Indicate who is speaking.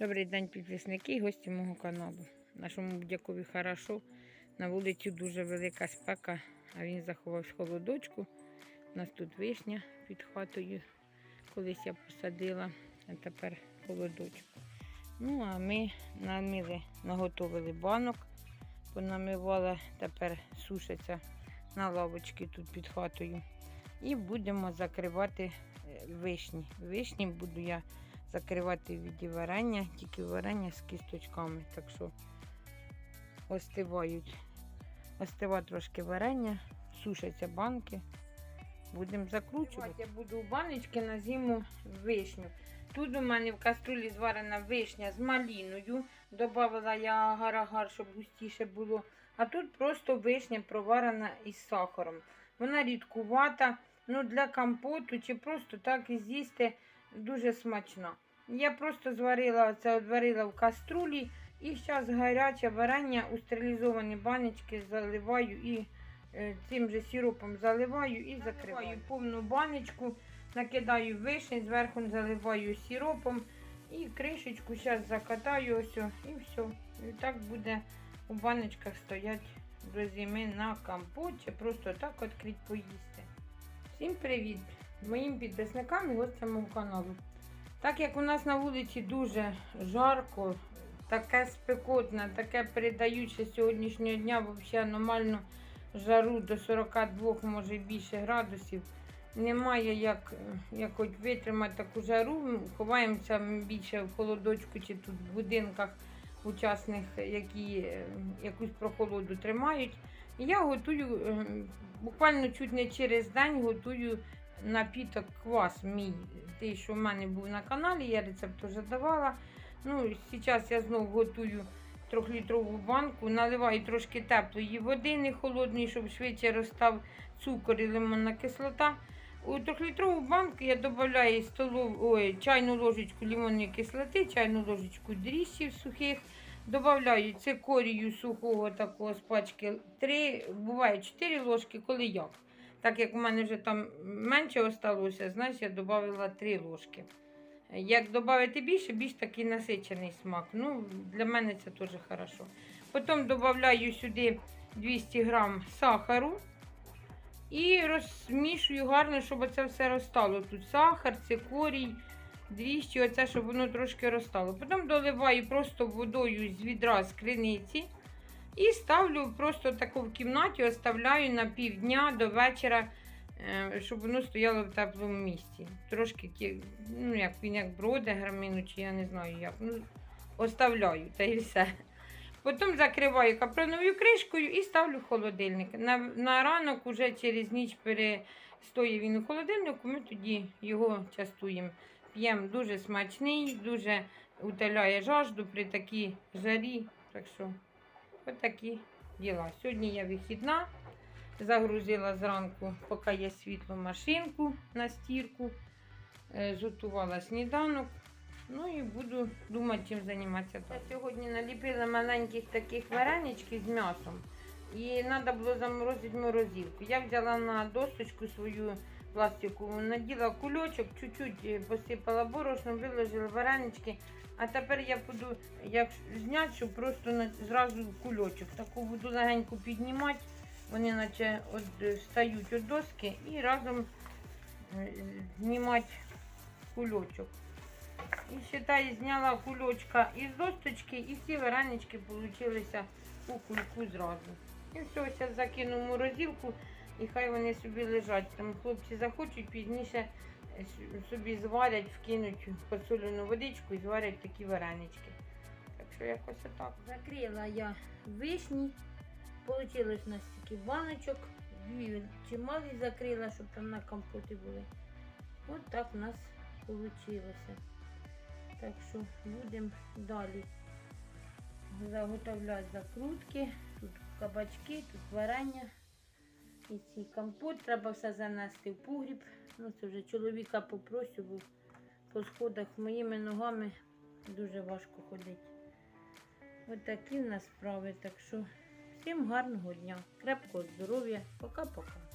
Speaker 1: Добрий день, підписники і гості мого каналу. Нашому дякові хорошо. На вулиці дуже велика спека, а він заховався в холодочку. У нас тут вишня під хатою. Колись я посадила, а тепер холодочок. Ну, а ми намили, наготовили банок, понамивала, тепер сушиться на лавочці тут під хатою. І будемо закривати е, вишні. Вишні буду я закривати в віді варення, тільки варення з кісточками. Так що остивають. Остива трошки варення, сушаться банки. Будемо закручувати. Я буду у баночки на зиму вишню. Тут у мене в каструлі зварена вишня з маліною. Добавила я агар-агар, щоб густіше було. А тут просто вишня проварена із сахаром. Вона рідкувата, ну для компоту чи просто так і з'їсти дуже смачна. Я просто зварила це, відварила в каструлі і зараз гаряче варення у стерилізовані баночки заливаю і е, цим же сиропом заливаю і закриваю повну баночку, накидаю вишень, зверху заливаю сиропом і кришечку зараз закатаю ось і все. І так буде у баночках стоять до зими на компот чи просто так відкрити поїсти. Всім привіт! Моїм підписникам і гостям мого каналу. Так як у нас на вулиці дуже жарко, таке спекотне, таке передаюче сьогоднішнього дня взагалі аномально жару до 42, може більше градусів. Немає як, як хоч витримати таку жару. Ховаємося більше в холодочку чи тут в будинках учасних, які якусь прохолоду тримають. І я готую е, буквально чуть не через день готую напіток квас мій, той, що в мене був на каналі, я рецепт вже давала. Ну, Зараз я знову готую трьохлітрову банку, наливаю трошки теплої води, не холодної, щоб швидше розстав цукор і лимонна кислота. У трьохлітрову банку я додаю столов... Чайну ложечку лимонної кислоти, чайну ложечку дріжджів сухих. Добавляю цикорію сухого такого з пачки 3, буває 4 ложки, коли як. Так як у мене вже там менше осталося, значить я додала 3 ложки. Як додати більше, більш такий насичений смак. Ну, Для мене це теж хорошо. Потім додаю сюди 200 грам сахару і розмішую гарно, щоб це все розстало. Тут сахар, цикорій, дріжджі, оце, щоб воно трошки розстало. Потім доливаю просто водою з відра з криниці. І ставлю просто таку в кімнаті, оставляю на півдня до вечора, е, щоб воно стояло в теплому місці. Трошки ну, як він як броде грамину, чи я не знаю як. Ну, Оставляю та і все. Потім закриваю капроновою кришкою і ставлю в холодильник. На, на ранок, уже через ніч перестоїть він у холодильнику, ми тоді його частуємо. П'ємо дуже смачний, дуже утоляє жажду при такій жарі. Так що Ось такі діла. Сьогодні я вихідна. Загрузила зранку, поки є світло, машинку на стірку. Е, Зготувала сніданок. Ну і буду думати, чим займатися. Я сьогодні наліпила маленьких таких вареничків з м'ясом. І треба було заморозити в морозилку. Я взяла на досточку свою пластикову, наділа кульочок, чуть-чуть е, посипала борошном, виложила варенички. А тепер я буду як зняти, щоб просто зразу кульочок. Таку буду легенько піднімати. Вони наче от, е, встають від доски і разом е, знімати кульочок. І считай, зняла кульочка із досточки, і всі варенички получилися у кульку зразу. І все, зараз закину в морозилку і хай вони собі лежать. Там хлопці захочуть пізніше собі зварять, вкинуть подсолену водичку і зварять такі варенички. Так що якось отак.
Speaker 2: Закрила я вишні. Получилось у нас такі баночок. Дві чималі закрила, щоб там на компоти були. От так у нас вийшло. Так що будемо далі заготовляти закрутки. Тут кабачки, тут варення. І цей компот треба все занести в погріб. Ну, це вже чоловіка попросив, бо по сходах моїми ногами дуже важко ходити. Ось такі в нас справи. Так що всім гарного дня, крепкого здоров'я. Пока-пока.